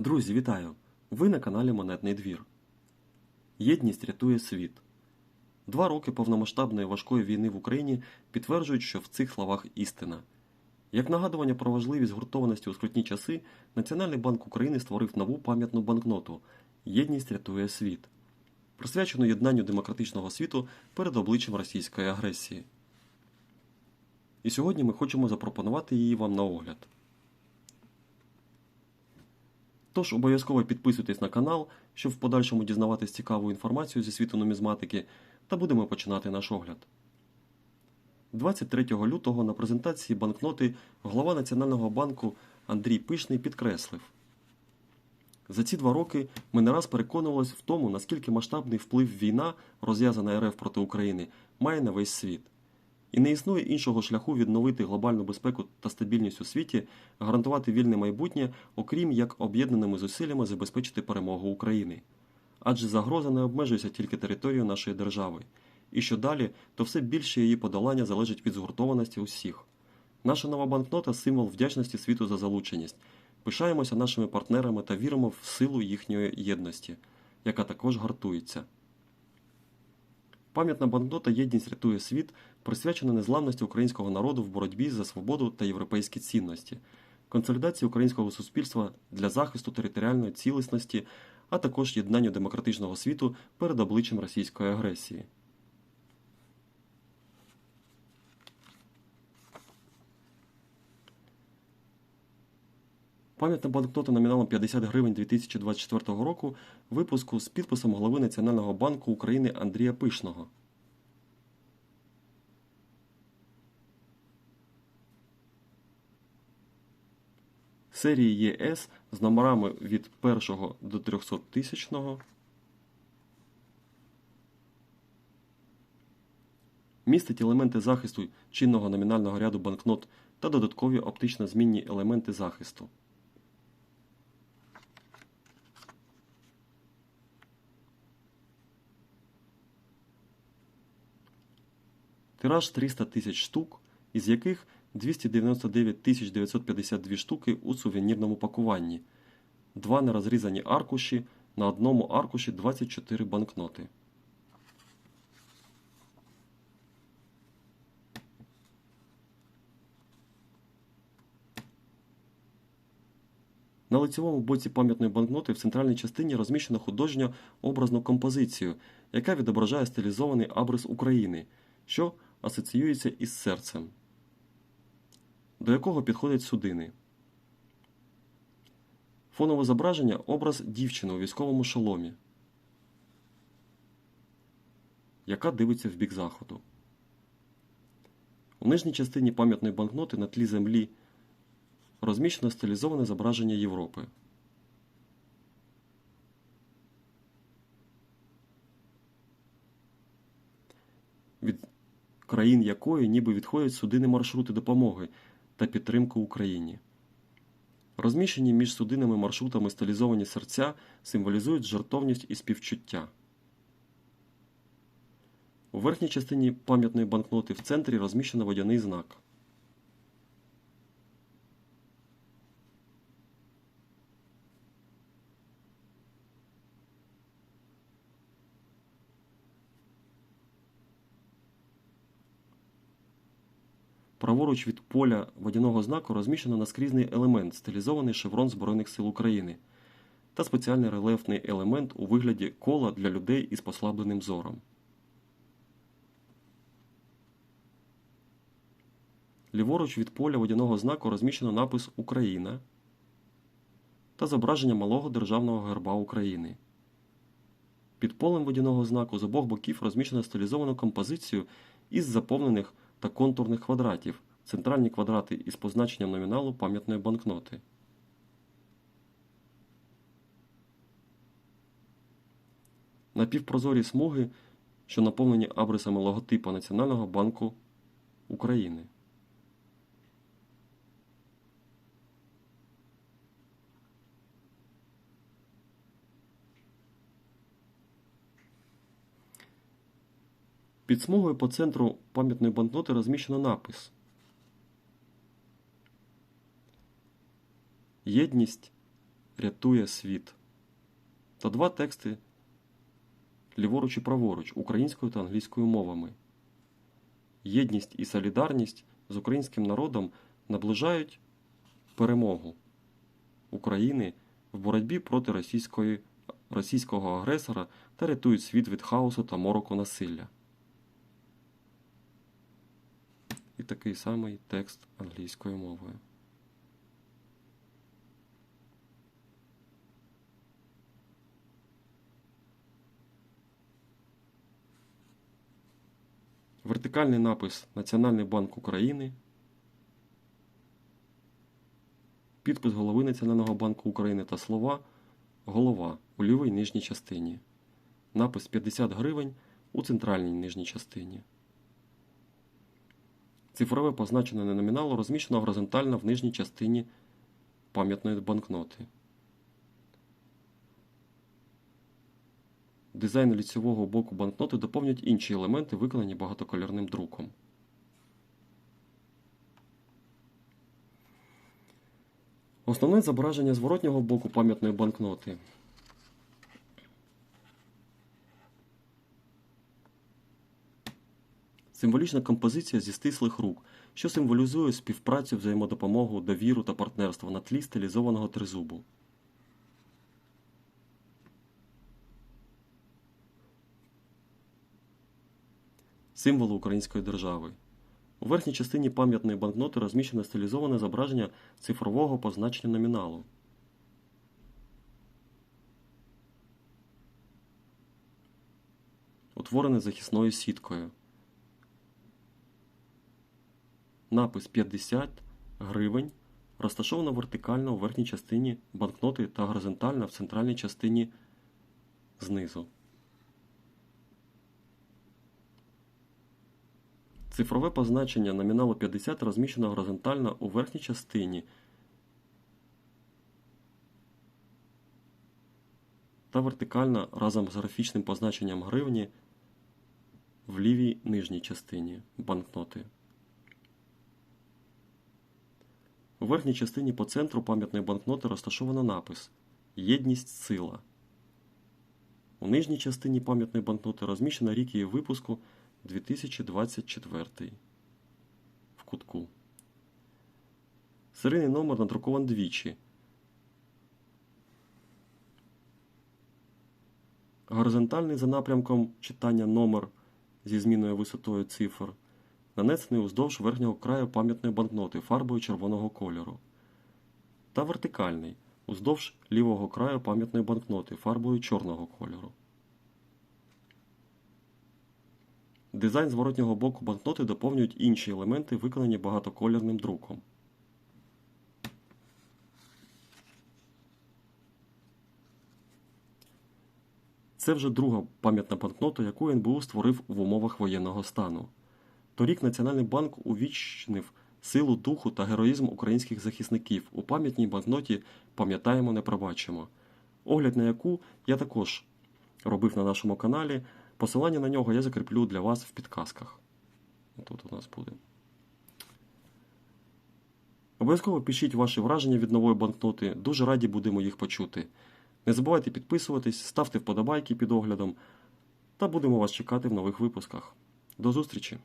Друзі, вітаю! Ви на каналі Монетний двір. Єдність рятує світ. Два роки повномасштабної важкої війни в Україні підтверджують, що в цих словах істина. Як нагадування про важливість гуртованості у скрутні часи, Національний банк України створив нову пам'ятну банкноту Єдність рятує світ, присвячену єднанню демократичного світу перед обличчям російської агресії. І сьогодні ми хочемо запропонувати її вам на огляд. Тож обов'язково підписуйтесь на канал, щоб в подальшому дізнаватись цікаву інформацію зі світу нумізматики, та будемо починати наш огляд. 23 лютого на презентації банкноти голова Національного банку Андрій Пишний підкреслив. За ці два роки ми не раз переконувалися в тому, наскільки масштабний вплив війна, розв'язана РФ проти України, має на весь світ. І не існує іншого шляху відновити глобальну безпеку та стабільність у світі, гарантувати вільне майбутнє, окрім як об'єднаними зусиллями забезпечити перемогу України. Адже загроза не обмежується тільки територією нашої держави. І що далі, то все більше її подолання залежить від згуртованості усіх. Наша нова банкнота символ вдячності світу за залученість. Пишаємося нашими партнерами та віримо в силу їхньої єдності, яка також гартується. Пам'ятна банкнота Єдність рятує світ присвячена незламності українського народу в боротьбі за свободу та європейські цінності, консолідації українського суспільства для захисту територіальної цілісності, а також єднанню демократичного світу перед обличчям російської агресії. Пам'ятна банкнота номіналом 50 гривень 2024 року випуску з підписом голови Національного банку України Андрія Пишного. Серії ЄС з номерами від 1 до 300 тисячного. Містить елементи захисту чинного номінального ряду банкнот та додаткові оптично змінні елементи захисту. Тираж 300 тисяч штук, із яких 299 тисяч 952 штуки у сувенірному пакуванні, два нерозрізані аркуші, на одному аркуші 24 банкноти. На лицевому боці пам'ятної банкноти в центральній частині розміщено художньо образну композицію, яка відображає стилізований абрис України, що асоціюється із серцем, до якого підходять судини. Фонове зображення образ дівчини у військовому шоломі, яка дивиться в бік заходу. У нижній частині пам'ятної банкноти на тлі землі розміщено стилізоване зображення Європи. Від країн якої ніби відходять судини маршрути допомоги та підтримки Україні. Розміщені між судинами маршрутами стилізовані серця символізують жартовність і співчуття. У верхній частині пам'ятної банкноти в центрі розміщено водяний знак. Праворуч від поля водяного знаку розміщено наскрізний елемент, стилізований шеврон Збройних сил України та спеціальний рельєфний елемент у вигляді кола для людей із послабленим зором. Ліворуч від поля водяного знаку розміщено напис Україна та зображення малого державного герба України. Під полем водяного знаку з обох боків розміщено стилізовану композицію із заповнених та контурних квадратів, центральні квадрати із позначенням номіналу пам'ятної банкноти. Напівпрозорі смуги, що наповнені абрисами логотипа Національного банку України. Під смугою по центру пам'ятної банкноти розміщено напис Єдність рятує світ. Та два тексти ліворуч і праворуч українською та англійською мовами. Єдність і солідарність з українським народом наближають перемогу України в боротьбі проти російської, російського агресора та рятують світ від хаосу та мороку насилля. І такий самий текст англійською мовою. Вертикальний напис Національний банк України. Підпис голови Національного банку України та слова Голова у лівій нижній частині. Напис 50 гривень у центральній нижній частині. Цифрове позначене номіналу розміщено горизонтально в нижній частині пам'ятної банкноти. Дизайн ліцевого боку банкноти доповнюють інші елементи, виконані багатокольорним друком. Основне зображення зворотнього боку пам'ятної банкноти. Символічна композиція зі стислих рук, що символізує співпрацю, взаємодопомогу, довіру та партнерство на тлі стилізованого тризубу. Символи української держави. У верхній частині пам'ятної банкноти розміщено стилізоване зображення цифрового позначення номіналу. Утворене захисною сіткою. Напис 50 гривень розташовано вертикально у верхній частині банкноти та горизонтально в центральній частині знизу. Цифрове позначення номіналу 50 розміщено горизонтально у верхній частині та вертикально разом з графічним позначенням гривні в лівій нижній частині банкноти. У верхній частині по центру пам'ятної банкноти розташовано напис Єдність сила. У нижній частині пам'ятної банкноти розміщено рік її випуску 2024 в кутку. Серійний номер надрукован двічі. Горизонтальний за напрямком читання номер зі зміною висотою цифр нанесений уздовж верхнього краю пам'ятної банкноти фарбою червоного кольору. Та вертикальний уздовж лівого краю пам'ятної банкноти фарбою чорного кольору. Дизайн зворотнього боку банкноти доповнюють інші елементи, виконані багатокольорним друком. Це вже друга пам'ятна банкнота, яку НБУ створив в умовах воєнного стану. Торік Національний банк увічнив силу духу та героїзм українських захисників. У пам'ятній банкноті пам'ятаємо, не пробачимо. Огляд на яку я також робив на нашому каналі. Посилання на нього я закріплю для вас в підказках. Тут у нас буде. Обов'язково пишіть ваші враження від нової банкноти. Дуже раді будемо їх почути. Не забувайте підписуватись, ставте вподобайки під оглядом та будемо вас чекати в нових випусках. До зустрічі!